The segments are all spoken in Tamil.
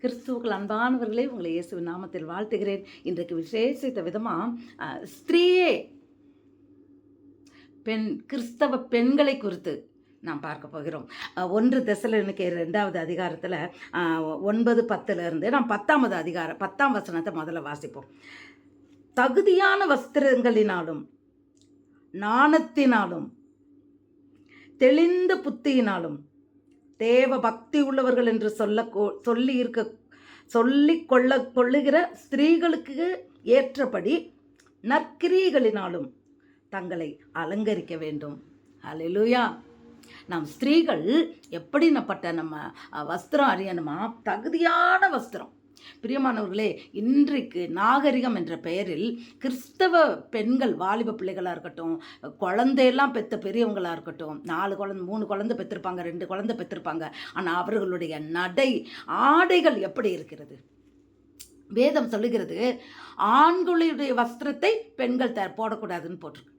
கிறிஸ்துவுக்கள் அன்பானவர்களே உங்களை இயேசுவின் நாமத்தில் வாழ்த்துகிறேன். இன்றைக்கு விசேஷித்த விதமாக ஸ்திரீயே பெண் கிறிஸ்தவ பெண்களை குறித்து நாம் பார்க்க போகிறோம். ஒன்று ஒன்று தெசலனுக்கு ரெண்டாவது அதிகாரத்தில் ஒன்பது பத்துலேருந்து நாம் பத்தாமது அதிகாரம் பத்தாம் வசனத்தை முதல்ல வாசிப்போம். தகுதியான வஸ்திரங்களினாலும் நாணத்தினாலும் தெளிந்த புத்தியினாலும் தேவ பக்தி உள்ளவர்கள் என்று சொல்ல சொல்லி இருக்க சொல்லி கொள்ள கொள்ளுகிற ஸ்திரீகளுக்கு ஏற்றபடி நற்கிரியைகளினாலும் தங்களை அலங்கரிக்க வேண்டும். அலையிலுயா நம் ஸ்திரீகள் எப்படின்னப்பட்ட நம்ம வஸ்திரம் அறியணுமா தகுதியான வஸ்திரம். பிரியமானவர்களே இன்றைக்கு நாகரிகம் என்ற பெயரில் கிறிஸ்தவ பெண்கள் வாலிப பிள்ளைகளாக இருக்கட்டும் குழந்தையெல்லாம் பெற்ற பெரியவங்களாக இருக்கட்டும் நாலு குழந்தை மூணு குழந்தை பெற்றிருப்பாங்க ரெண்டு குழந்தை பெற்றிருப்பாங்க ஆனால் அவர்களுடைய நடை ஆடைகள் எப்படி இருக்கிறது? வேதம் சொல்லுகிறது ஆண்களுடைய வஸ்திரத்தை பெண்கள் த போடக்கூடாதுன்னு போட்டிருக்கு.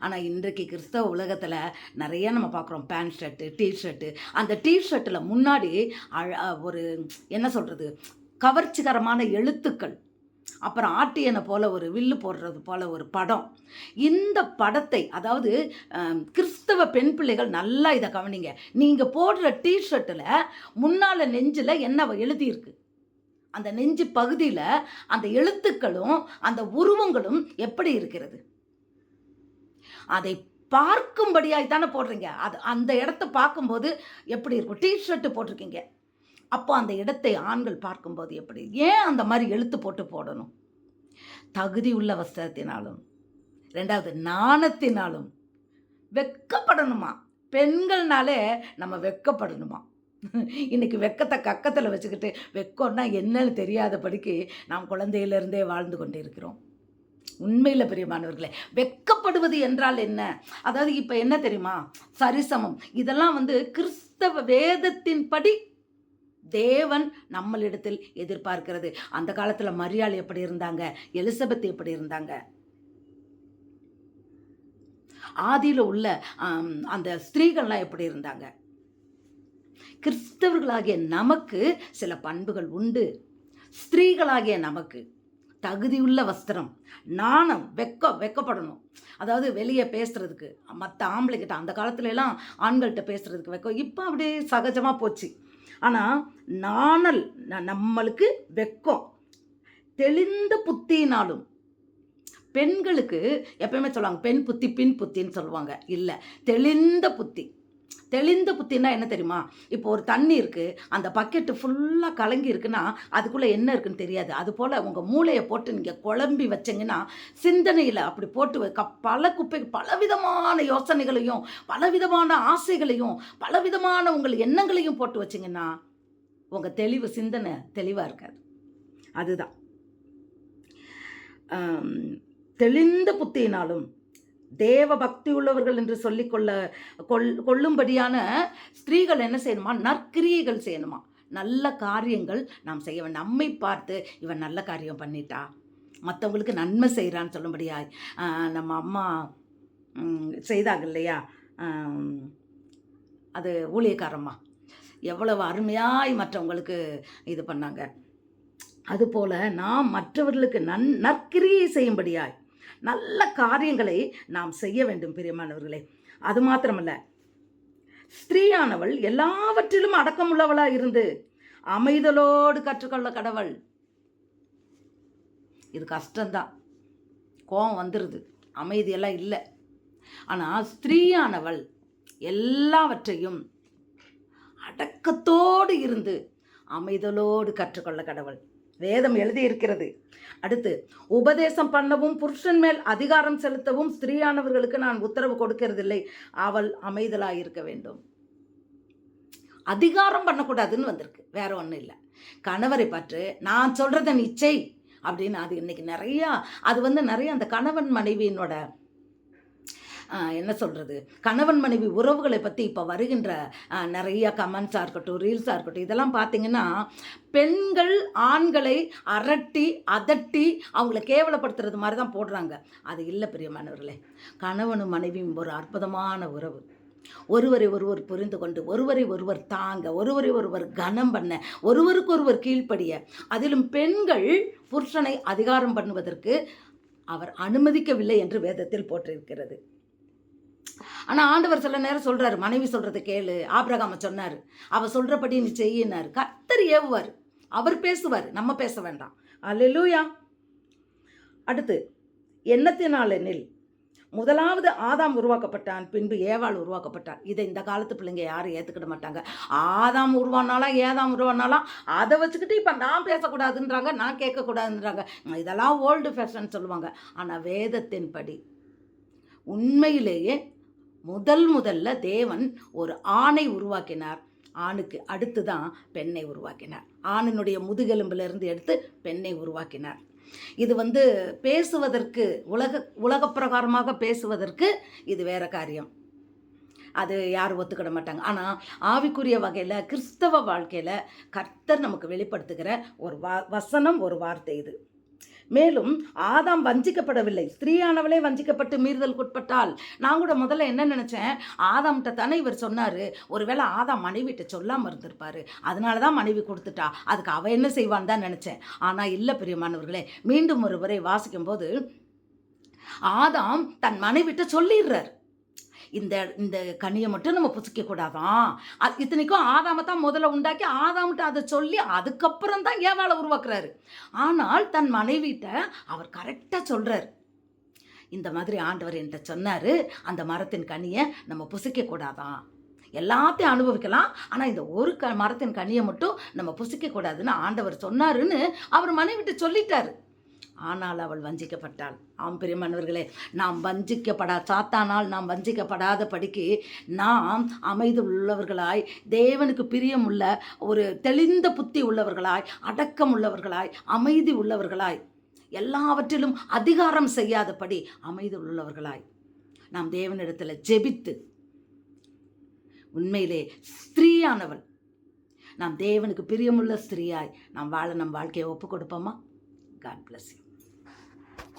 ஆனால் இன்றைக்கு கிறிஸ்தவ உலகத்தில் நிறைய நம்ம பார்க்குறோம். Pant shirt T shirt. அந்த டிஷர்ட்டில் முன்னாடி அழ- ஒரு என்ன சொல்கிறது கவர்ச்சிகரமான எழுத்துக்கள். அப்புறம் ஆட்டியனை போல ஒரு வில்லு போடுறது போல ஒரு படம். இந்த படத்தை அதாவது கிறிஸ்தவ பெண் பிள்ளைகள் நல்லா இதை கவனிங்க. நீங்கள் போடுற டிஷர்ட்டில் முன்னால் நெஞ்சில் என்ன எழுதியிருக்கு? அந்த நெஞ்சு பகுதியில் அந்த எழுத்துக்களும் அந்த உருவங்களும் எப்படி இருக்கிறது? அதை பார்க்கும்படியாய் தானே போடுறீங்க. அது அந்த இடத்த பார்க்கும்போது எப்படி இருக்கும்? டிஷர்ட்டு போட்டிருக்கீங்க. அப்போ அந்த இடத்தை ஆண்கள் பார்க்கும்போது எப்படி? ஏன் அந்த மாதிரி எழுத்து போட்டு போடணும்? தகுதி உள்ள வஸ்திரத்தினாலும் ரெண்டாவது நாணத்தினாலும் வெக்கப்படணுமா? பெண்கள்னாலே நம்ம வெக்கப்படணுமா? இன்னைக்கு வெக்கத்தை கக்கத்தில் வச்சுக்கிட்டு வெக்கம்னா என்னன்னு தெரியாதபடிக்கு நாம் குழந்தையிலிருந்தே வாழ்ந்து கொண்டு இருக்கிறோம் உண்மையில் பிரியமானவர்களே வெட்கப்படுவது என்றால் என்ன? அதாவது இப்போ என்ன தெரியுமா? சரிசமம். இதெல்லாம் வந்து கிறிஸ்தவ வேதத்தின்படி தேவன் நம்மளிடத்தில் எதிர்பார்க்கிறது. அந்த காலத்தில் மரியாள் எப்படி இருந்தாங்க? எலிசபெத் எப்படி இருந்தாங்க? ஆதியில் உள்ள அந்த ஸ்திரீகள்லாம் எப்படி இருந்தாங்க? கிறிஸ்தவர்களாகிய நமக்கு சில பண்புகள் உண்டு. ஸ்திரீகளாகிய நமக்கு. தகுதியுள்ள வஸ்திரம். நாணம் வெக்க வெக்கப்படணும். அதாவது வெளியே பேசுறதுக்கு மற்ற ஆம்பளைக்கிட்ட அந்த காலத்துல எல்லாம் ஆண்கள்கிட்ட பேசுறதுக்கு வெக்கம். இப்போ அப்படியே சகஜமாக போச்சு. ஆனால் நாணல் ந- நம்மளுக்கு வெக்கம். தெளிந்த புத்தினாலும். பெண்களுக்கு எப்பயுமே சொல்லுவாங்க பெண் புத்தி பின் புத்தின்னு சொல்லுவாங்க. இல்லை தெளிந்த புத்தி. தெளிந்த புத்தின்னா என்ன தெரியுமா? இப்போ ஒரு தண்ணி இருக்குது அந்த பக்கெட்டு ஃபுல்லாக கலங்கி இருக்குன்னா அதுக்குள்ளே என்ன இருக்குன்னு தெரியாது. அது போல் உங்கள் மூளையை போட்டு நீங்கள் குழம்பி வச்சிங்கன்னா சிந்தனையில் அப்படி போட்டு வைக்க பல குப்பை பலவிதமான யோசனைகளையும் பலவிதமான ஆசைகளையும் பலவிதமான உங்கள் எண்ணங்களையும் போட்டு வச்சிங்கன்னா உங்கள் தெளிவு சிந்தனை தெளிவாக இருக்காது. அதுதான். தெளிந்த புத்தியினாலும் தேவ பக்தி உள்ளவர்கள் என்று சொல்லிக்கொள்ள கொள் கொள்ளும்படியான ஸ்திரீகள் என்ன செய்யணுமா? நற்கிரியைகள் செய்யணுமா? நல்ல காரியங்கள் நாம் செய்ய வேண்டும். நம்மை பார்த்து இவன் நல்ல காரியம் பண்ணிட்டா? மற்றவங்களுக்கு நன்மை செய்கிறான்னு சொல்லும்படியாய் நம்ம அம்மா செய்தாங்க இல்லையா? அது ஊழியக்காரம்மா. எவ்வளவு அருமையாய் மற்றவங்களுக்கு இது பண்ணாங்க. அதுபோல் நாம் மற்றவர்களுக்கு நன் நற்கிரியை செய்யும்படியாய் நல்ல காரியங்களை நாம் செய்ய வேண்டும் பிரியமானவர்களே. அது மாத்திரமல்ல. ஸ்திரீயானவள் எல்லாவற்றிலும் அடக்கமுள்ளவளாக இருந்து அமைதலோடு கற்றுக்கொள்ள கடவுள். இது கஷ்டம்தான். கோபம் வந்துடுது அமைதியெல்லாம் இல்லை. ஆனால் ஸ்திரீயானவள் எல்லாவற்றையும் அடக்கத்தோடு இருந்து அமைதலோடு கற்றுக்கொள்ள கடவுள். வேதம் எழுதியிருக்கிறது. அடுத்து உபதேசம் பண்ணவும் புருஷன் மேல் அதிகாரம் செலுத்தவும் ஸ்திரீயானவர்களுக்கு நான் உத்தரவு கொடுக்கறதில்லை. அவள் அமைதலாக இருக்க வேண்டும். அதிகாரம் பண்ணக்கூடாதுன்னு வந்திருக்கு. வேற ஒன்றும் இல்லை. கணவரை பற்று நான் சொல்கிறத நிச்சை அப்படின்னு அது இன்னைக்கு நிறையா அது வந்து நிறைய அந்த கணவன் மனைவியினோட என்ன சொல்கிறது கணவன் மனைவி உறவுகளை பற்றி இப்போ வருகின்ற நிறைய கமெண்ட்ஸாக இருக்கட்டும் ரீல்ஸாக இருக்கட்டும் இதெல்லாம் பார்த்தீங்கன்னா பெண்கள் ஆண்களை அரட்டி அதட்டி அவங்கள கேவலப்படுத்துறது மாதிரி தான் போடுறாங்க. அது இல்லை பிரியமானவர்களே. கணவனும் மனைவியும் ஒரு அற்புதமான உறவு. ஒருவரை ஒருவர் புரிந்து கொண்டு ஒருவரை ஒருவர் தாங்க ஒருவரை ஒருவர் கனம் பண்ண ஒருவருக்கு ஒருவர் கீழ்ப்படிய அதிலும் பெண்கள் புருஷனை அதிகாரம் பண்ணுவதற்கு அவர் அனுமதிக்கவில்லை என்று வேதத்தில் போட்டிருக்கிறது ஆனால் ஆண்டவர் சில நேரம் சொல்கிறார் மனைவி சொல்கிறத கேளு ஆபிரகாம சொன்னார். அவர் சொல்கிறபடி நீ செய்யினார் கத்தர் ஏவுவார். அவர் பேசுவார் நம்ம பேச வேண்டாம். அல்லூயா அடுத்து எண்ணத்தினாலெனில் முதலாவது ஆதாம் உருவாக்கப்பட்டான் பின்பு ஏவாள் உருவாக்கப்பட்டான் இதை இந்த காலத்து பிள்ளைங்க யாரும் ஏற்றுக்கிட மாட்டாங்க. ஆதாம் உருவானாலாம் ஏதாம் உருவானாலாம் அதை வச்சுக்கிட்டு இப்போ நான் பேசக்கூடாதுன்றாங்க நான் கேட்கக்கூடாதுன்றாங்க. இதெல்லாம் ஓல்டு ஃபேஷன் சொல்லுவாங்க. ஆனால் வேதத்தின்படி உண்மையிலேயே முதல் முதல்ல தேவன் ஒரு ஆணை உருவாக்கினார். ஆணுக்கு அடுத்து தான் பெண்ணை உருவாக்கினார். ஆணினுடைய முதுகெலும்பிலிருந்து எடுத்து பெண்ணை உருவாக்கினார். இது வந்து பேசுவதற்கு உலக உலக பிரகாரமாக பேசுவதற்கு இது வேற காரியம். அது யாரும் ஒத்துக்கிட மாட்டாங்க. ஆனால் ஆவிக்குரிய வகையில் கிறிஸ்தவ வாழ்க்கையில் கர்த்தர் நமக்கு வெளிப்படுத்துகிற ஒரு வா வசனம் ஒரு வார்த்தை இது. மேலும் ஆதாம் வஞ்சிக்கப்படவில்லை. ஸ்திரீயானவளே வஞ்சிக்கப்பட்டு மீறுதலுக்குட்பட்டால் நான் கூட முதல்ல என்ன நினச்சேன்? ஆதாம்கிட்ட தானே இவர் சொன்னார் ஒருவேளை ஆதாம் மனைவிட்ட சொல்லாமல் இருந்திருப்பார். அதனால தான் மனைவி கொடுத்துட்டா அதுக்கு அவ என்ன செய்வான்னு தான் நினச்சேன். ஆனால் இல்லை பிரியமானவர்களே மீண்டும் ஒரு முறை வாசிக்கும்போது ஆதாம் தன் மனைவிட்ட சொல்லிடுறார். இந்த இந்த கனியை மட்டும் நம்ம புசிக்கக்கூடாதான் அது இத்தனைக்கும் ஆதாமை தான் முதல்ல உண்டாக்கி ஆதாம்கிட்ட அதை சொல்லி அதுக்கப்புறம் தான் ஏவாளை உருவாக்குறாரு. ஆனால் தன் மனைவிட்ட அவர் கரெக்டாக சொல்கிறார் இந்த மாதிரி ஆண்டவர் என்கிட்ட சொன்னார் அந்த மரத்தின் கனியை நம்ம புசிக்கக்கூடாதான் எல்லாத்தையும் அனுபவிக்கலாம் ஆனால் இந்த ஒரு க மரத்தின் கனியை மட்டும் நம்ம புசிக்கக்கூடாதுன்னு ஆண்டவர் சொன்னாருன்னு அவர் மனைவிட்டு சொல்லிட்டாரு. ஆனால் அவள் வஞ்சிக்கப்பட்டாள். ஆம் பிரியமானவர்களே நாம் வஞ்சிக்கப்படா சாத்தானால் நாம் வஞ்சிக்கப்படாத படிக்கு நாம் அமைதி உள்ளவர்களாய் தேவனுக்கு பிரியமுள்ள ஒரு தெளிந்த புத்தி உள்ளவர்களாய் அடக்கம் உள்ளவர்களாய் அமைதி உள்ளவர்களாய் எல்லாவற்றிலும் அதிகாரம் செய்யாதபடி அமைதி உள்ளவர்களாய் நாம் தேவனிடத்தில் ஜெபித்து உண்மையிலே ஸ்திரீயானவள் நாம் தேவனுக்கு பிரியமுள்ள ஸ்திரீயாய் நாம் வாழ நம் வாழ்க்கையை ஒப்பு கொடுப்போமா காட் பிளஸ் யூ